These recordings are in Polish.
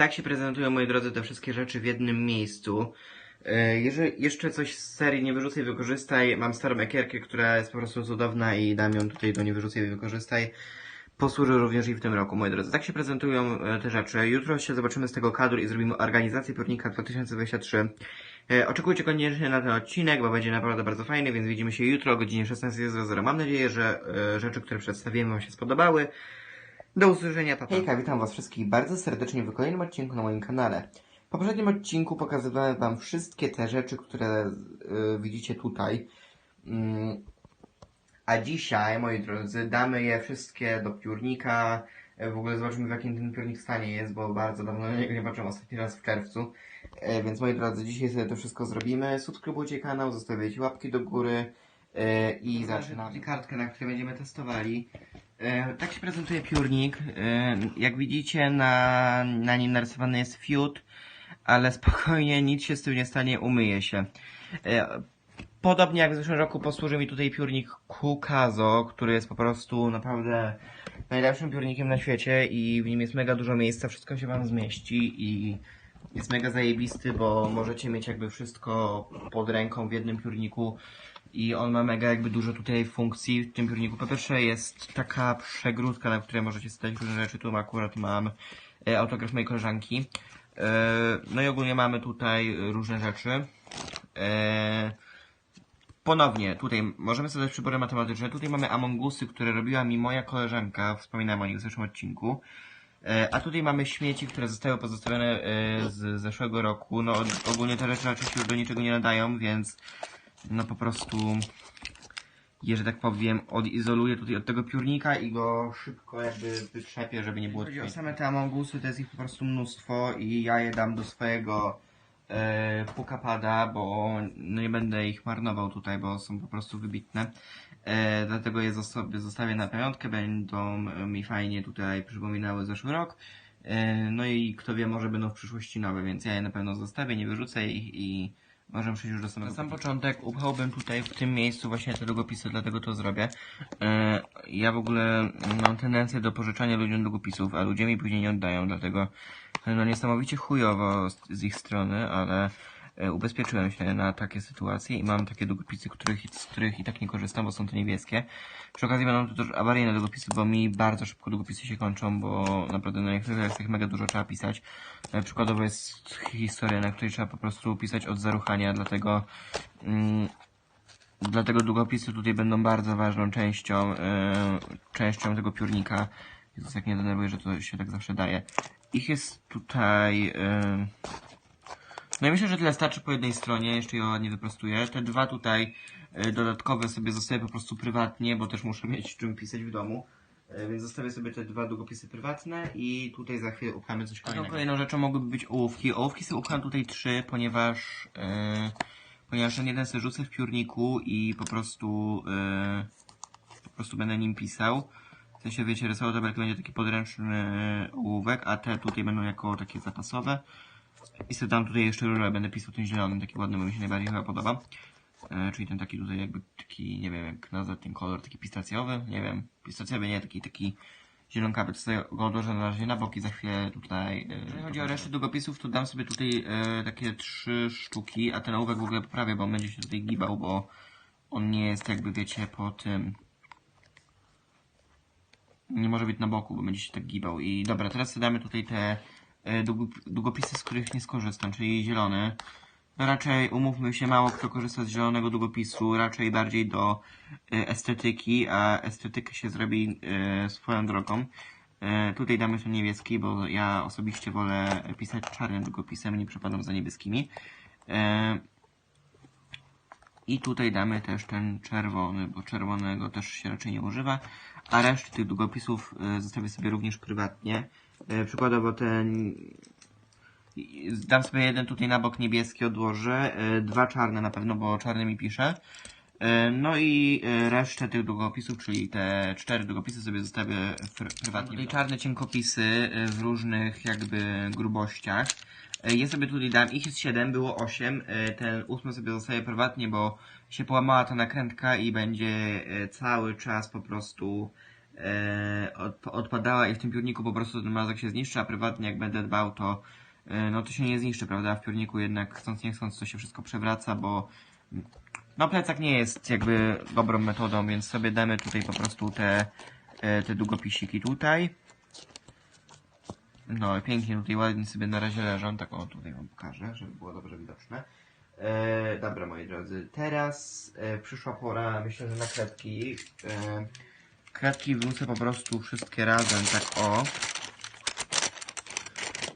Tak się prezentują, moi drodzy, te wszystkie rzeczy w jednym miejscu. E, Jeżeli jeszcze coś z serii nie wyrzucaj, wykorzystaj, mam starą ekierkę, która jest po prostu cudowna i dam ją tutaj do nie wyrzucaj, wykorzystaj. Posłuży również i w tym roku, moi drodzy. Tak się prezentują e, te rzeczy. Jutro się zobaczymy z tego kadru i zrobimy organizację piórnika 2023. E, Oczekujcie koniecznie na ten odcinek, bo będzie naprawdę bardzo fajny, więc widzimy się jutro o godzinie 16.00. Mam nadzieję, że rzeczy, które przedstawiłem Wam się spodobały. Do usłyszenia, papa. Hejka, witam Was wszystkich bardzo serdecznie w kolejnym odcinku na moim kanale. W poprzednim odcinku pokazywałem Wam wszystkie te rzeczy, które y, widzicie tutaj. Mm, a dzisiaj, moi drodzy, damy je wszystkie do piórnika. W ogóle zobaczymy w jakim ten piórnik stanie jest, bo bardzo dawno na niego nie patrzyłem ostatni raz w czerwcu. E, Więc moi drodzy, dzisiaj sobie to wszystko zrobimy. Subskrybujcie kanał, zostawiajcie łapki do góry e, i zaczynamy. Kartkę, na której będziemy testowali. E, tak się prezentuje piórnik. E, jak widzicie, na, na nim narysowany jest fiut, ale spokojnie, nic się z tym nie stanie, umyje się. E, podobnie jak w zeszłym roku posłuży mi tutaj piórnik Kukazo, który jest po prostu naprawdę najlepszym piórnikiem na świecie i w nim jest mega dużo miejsca, wszystko się wam zmieści i jest mega zajebisty, bo możecie mieć jakby wszystko pod ręką w jednym piórniku i on ma mega jakby dużo tutaj funkcji w tym piórniku. Po pierwsze jest taka przegródka, na której możecie stać różne rzeczy. Tu akurat mam e, autograf mojej koleżanki. E, no i ogólnie mamy tutaj różne rzeczy. E, ponownie, tutaj możemy sobie dać przybory matematyczne. Tutaj mamy Amongusy, które robiła mi moja koleżanka. Wspominałem o nich w zeszłym odcinku. A tutaj mamy śmieci, które zostały pozostawione z zeszłego roku. No ogólnie te rzeczy się już do niczego nie nadają, więc no po prostu je, że tak powiem, odizoluję tutaj od tego piórnika i go szybko jakby wytrzepię, żeby nie było Chodzi o same te amongusy, to jest ich po prostu mnóstwo i ja je dam do swojego e, pukapada, bo no nie będę ich marnował tutaj, bo są po prostu wybitne. E, dlatego je zosta- zostawię na pamiątkę, będą mi fajnie tutaj przypominały zeszły rok. E, no i kto wie, może będą w przyszłości nowe, więc ja je na pewno zostawię, nie wyrzucę ich i możemy przejść już do samego. Na sam początek upchałbym tutaj w tym miejscu właśnie te długopisy, dlatego to zrobię. E, ja w ogóle mam tendencję do pożyczania ludziom długopisów, a ludzie mi później nie oddają, dlatego no niesamowicie chujowo z, z ich strony, ale ubezpieczyłem się na takie sytuacje i mam takie długopisy, których, z których i tak nie korzystam, bo są to niebieskie. Przy okazji będą tu też awaryjne długopisy, bo mi bardzo szybko długopisy się kończą, bo naprawdę na niektórych lekcjach mega dużo trzeba pisać. E, Przykładowo jest historia, na której trzeba po prostu pisać od zaruchania, dlatego mm, dlatego długopisy tutaj będą bardzo ważną częścią e, częścią tego piórnika. Jezus, jak mnie denerwuje, że to się tak zawsze daje. Ich jest tutaj... E, no myślę, że tyle starczy po jednej stronie, jeszcze je ładnie wyprostuję. Te dwa tutaj e, dodatkowe sobie zostawię po prostu prywatnie, bo też muszę mieć czym pisać w domu. E, Więc zostawię sobie te dwa długopisy prywatne i tutaj za chwilę upchamy coś kolejnego. Taką kolejną rzeczą mogłyby być ołówki. Ołówki sobie upcham tutaj trzy, ponieważ e, ponieważ ten jeden sobie rzucę w piórniku i po prostu e, po prostu będę nim pisał. W sensie wiecie, rysował tabelkę będzie taki podręczny ołówek, a te tutaj będą jako takie zapasowe. I sobie dam tutaj jeszcze różę, będę pisał tym zielonym, taki ładny, bo mi się najbardziej chyba podoba. E, czyli ten taki tutaj jakby taki, nie wiem jak nazwać ten kolor, taki pistacjowy, nie wiem, pistacjowy nie, taki, taki zielonkawy, sobie go odłożę na razie na boki, za chwilę tutaj... E, Jeżeli chodzi o resztę długopisów, to dam sobie tutaj e, takie trzy sztuki, a ten ołówek w ogóle poprawię, bo on będzie się tutaj gibał, bo on nie jest jakby, wiecie, po tym... Nie może być na boku, bo będzie się tak gibał. I dobra, teraz sobie damy tutaj te długopisy, z których nie skorzystam, czyli zielony. No raczej umówmy się, mało kto korzysta z zielonego długopisu, raczej bardziej do e, estetyki, a estetykę się zrobi e, swoją drogą. E, tutaj damy ten niebieski, bo ja osobiście wolę pisać czarnym długopisem, nie przepadam za niebieskimi. E, I tutaj damy też ten czerwony, bo czerwonego też się raczej nie używa. A resztę tych długopisów e, zostawię sobie również prywatnie. E, przykładowo ten Dam sobie jeden tutaj na bok niebieski odłożę, e, dwa czarne na pewno, bo czarnymi piszę. E, No i resztę tych długopisów, czyli te cztery długopisy sobie zostawię pr- prywatnie. Tutaj czarne cienkopisy w różnych jakby grubościach. Ja sobie tutaj dam, ich jest 7, było 8. Ten ósmy sobie zostawię prywatnie, bo się połamała ta nakrętka i będzie cały czas po prostu odpadała i w tym piórniku po prostu ten mazak się zniszczy, a prywatnie jak będę dbał, to e, no to się nie zniszczy, prawda? W piórniku jednak chcąc nie chcąc to się wszystko przewraca, bo no plecak nie jest jakby dobrą metodą, więc sobie damy tutaj po prostu te, e, te długopisiki tutaj. No pięknie tutaj ładnie sobie na razie leżą, tak o tutaj wam pokażę, żeby było dobrze widoczne. E, dobra moi drodzy, teraz e, przyszła pora, myślę, że na kredki. E, kredki wrzucę po prostu wszystkie razem, tak o.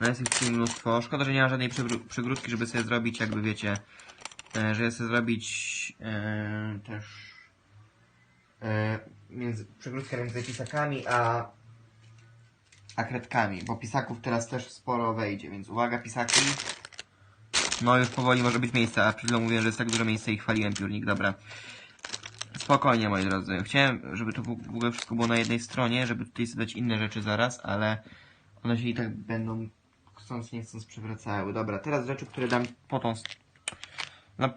No jest ich tutaj mnóstwo. Szkoda, że nie ma żadnej przygródki, żeby sobie zrobić, jakby wiecie, e, żeby sobie zrobić e, też e, między, przygródkę między pisakami a, a kredkami, bo pisaków teraz też sporo wejdzie, więc uwaga pisaki. No już powoli może być miejsce, a przed chwilą mówiłem, że jest tak dużo miejsca i chwaliłem piórnik, dobra. Spokojnie moi drodzy. Chciałem, żeby to w ogóle wszystko było na jednej stronie, żeby tutaj sobie dać inne rzeczy zaraz, ale one się i tak będą chcąc nie chcąc przewracały. Dobra, teraz rzeczy, które dam po tą... st- No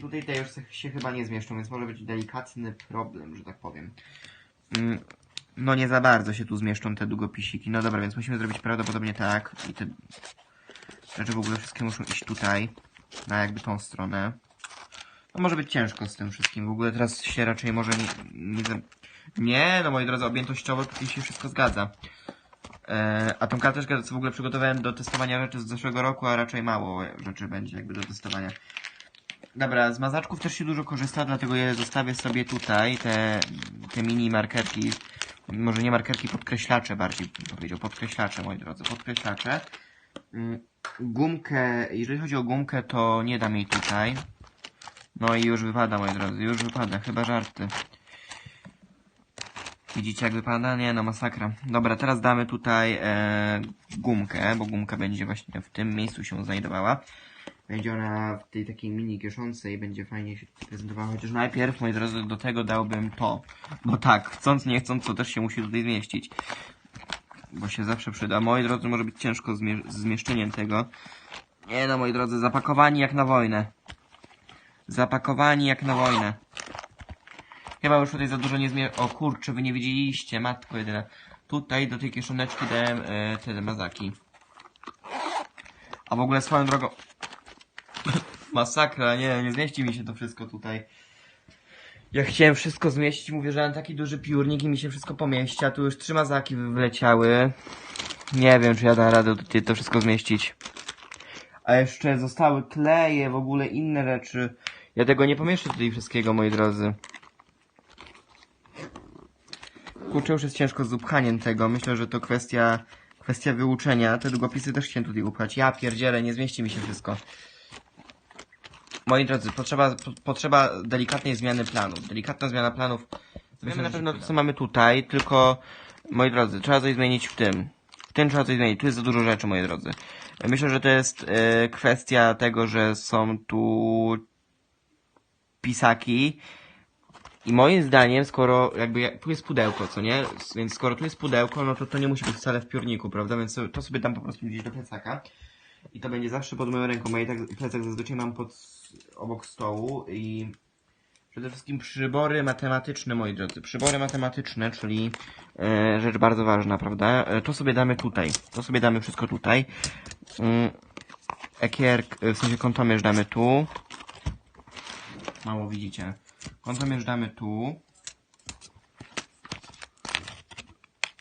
tutaj te już się chyba nie zmieszczą, więc może być delikatny problem, że tak powiem. Mm, No nie za bardzo się tu zmieszczą te długopisiki. No dobra, więc musimy zrobić prawdopodobnie tak. I te rzeczy w ogóle wszystkie muszą iść tutaj. Na jakby tą stronę. Może być ciężko z tym wszystkim. W ogóle teraz się raczej może nie... Nie, nie no moi drodzy, objętościowo tutaj się wszystko zgadza. E, a tą karteczkę co w ogóle przygotowałem do testowania rzeczy z zeszłego roku, a raczej mało rzeczy będzie jakby do testowania. Dobra, z mazaczków też się dużo korzysta, dlatego je zostawię sobie tutaj, te, te mini markerki, może nie markerki, podkreślacze bardziej powiedział, podkreślacze moi drodzy, podkreślacze. Mm, Gumkę, jeżeli chodzi o gumkę, to nie dam jej tutaj. No i już wypada moi drodzy, już wypada, chyba żarty. Widzicie jak wypada? Nie no, masakra. Dobra, teraz damy tutaj e, gumkę, bo gumka będzie właśnie w tym miejscu się znajdowała. Będzie ona w tej takiej mini kieszącej, będzie fajnie się prezentowała, chociaż najpierw, moi drodzy, do tego dałbym to. Bo tak, chcąc, nie chcąc, to też się musi tutaj zmieścić. Bo się zawsze przyda. Moi drodzy, może być ciężko z zmieszczeniem tego. Nie no, moi drodzy, zapakowani jak na wojnę. Zapakowani jak na wojnę. Chyba już tutaj za dużo nie zmier... O kurczę, wy nie widzieliście, matko jedyna. Tutaj do tej kieszoneczki dałem e, te mazaki. A w ogóle swoją drogą... Masakra, nie, nie zmieści mi się to wszystko tutaj. Ja chciałem wszystko zmieścić, mówię, że mam taki duży piórnik i mi się wszystko pomieści, a tu już trzy mazaki wy- wleciały. Nie wiem, czy ja dam radę tutaj to wszystko zmieścić. A jeszcze zostały kleje, w ogóle inne rzeczy. Ja tego nie pomieszczę tutaj wszystkiego, moi drodzy. Kurczę, już jest ciężko z upchaniem tego. Myślę, że to kwestia, kwestia wyuczenia. Te długopisy też chciałem tutaj upchać. Ja pierdzielę, nie zmieści mi się wszystko. Moi drodzy, potrzeba, po, potrzeba delikatnej zmiany planów. Delikatna zmiana planów. Wiemy na pewno to, co mamy tutaj, tylko, moi drodzy, trzeba coś zmienić w tym. W tym trzeba coś zmienić. Tu jest za dużo rzeczy, moi drodzy. Myślę, że to jest e, kwestia tego, że są tu pisaki. I moim zdaniem, skoro jakby ja- tu jest pudełko, co nie? Więc skoro tu jest pudełko, no to to nie musi być wcale w piórniku, prawda? Więc to- sobie dam po prostu gdzieś do plecaka. I to będzie zawsze pod moją ręką. I tak plecak zazwyczaj mam pod, obok stołu i przede wszystkim przybory matematyczne, moi drodzy. Przybory matematyczne, czyli e, rzecz bardzo ważna, prawda? E, to sobie damy tutaj. To sobie damy wszystko tutaj. Mm, ekierk, e, w sensie kątomierz damy tu. Mało widzicie. Kątomierz damy tu.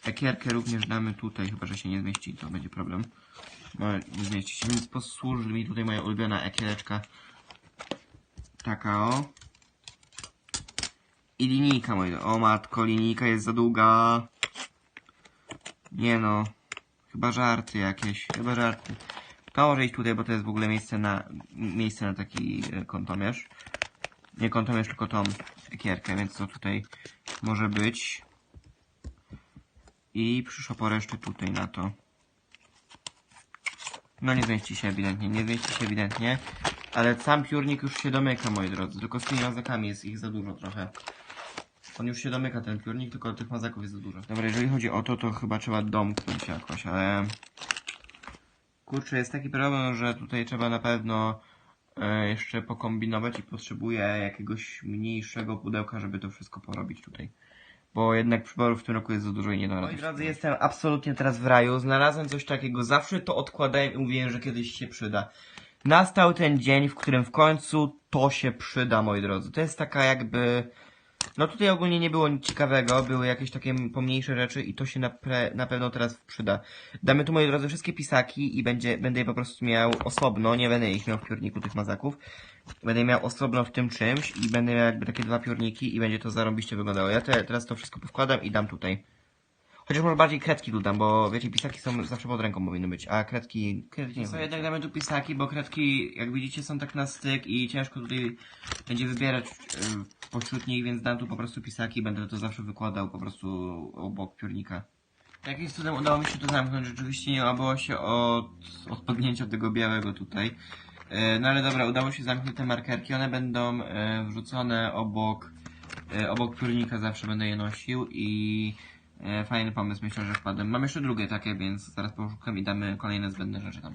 Ekierkę również damy tutaj, chyba że się nie zmieści, to będzie problem. No, nie zmieści się, więc posłuży mi tutaj moja ulubiona ekiereczka. Taka o. I linijka moja. O matko, linijka jest za długa. Nie no. Chyba żarty jakieś. Chyba żarty. To może iść tutaj, bo to jest w ogóle miejsce na, miejsce na taki e, kątomierz. Nie kątomierz, tylko tą ekierkę, więc to tutaj może być. I przyszło po resztę tutaj na to. No nie zmieści się ewidentnie, nie zmieści się ewidentnie. Ale sam piórnik już się domyka, moi drodzy. Tylko z tymi mazakami jest ich za dużo trochę. On już się domyka, ten piórnik, tylko tych mazaków jest za dużo. Dobra, jeżeli chodzi o to, to chyba trzeba domknąć jakoś, ale... Kurczę, jest taki problem, że tutaj trzeba na pewno jeszcze pokombinować i potrzebuję jakiegoś mniejszego pudełka, żeby to wszystko porobić tutaj. bo jednak przyborów w tym roku jest za dużo i nie da Moi drodzy, jestem absolutnie teraz w raju. Znalazłem coś takiego, zawsze to odkładałem i mówiłem, że kiedyś się przyda. Nastał ten dzień, w którym w końcu to się przyda, moi drodzy. To jest taka jakby... No tutaj ogólnie nie było nic ciekawego, były jakieś takie pomniejsze rzeczy i to się na, pre, na pewno teraz przyda. Damy tu, moi drodzy, wszystkie pisaki i będzie, będę je po prostu miał osobno, nie będę ich miał w piórniku tych mazaków. Będę je miał osobno w tym czymś i będę miał jakby takie dwa piórniki i będzie to zarąbiście wyglądało. Ja te, teraz to wszystko powkładam i dam tutaj. Chociaż może bardziej kredki tu dam, bo wiecie, pisaki są zawsze pod ręką powinny być, a kredki... kredki nie co, jednak damy tu pisaki, bo kredki, jak widzicie, są tak na styk i ciężko tutaj będzie wybierać y, pośród nich, więc dam tu po prostu pisaki, będę to zawsze wykładał po prostu obok piórnika. Jakimś cudem udało mi się to zamknąć, rzeczywiście nie obało się od odpadnięcia tego białego tutaj. E, No ale dobra, udało się zamknąć te markerki, one będą e, wrzucone obok, e, obok piórnika, zawsze będę je nosił i fajny pomysł, myślę, że wpadłem. Mam jeszcze drugie takie, więc zaraz poszukam i damy kolejne zbędne rzeczy tam.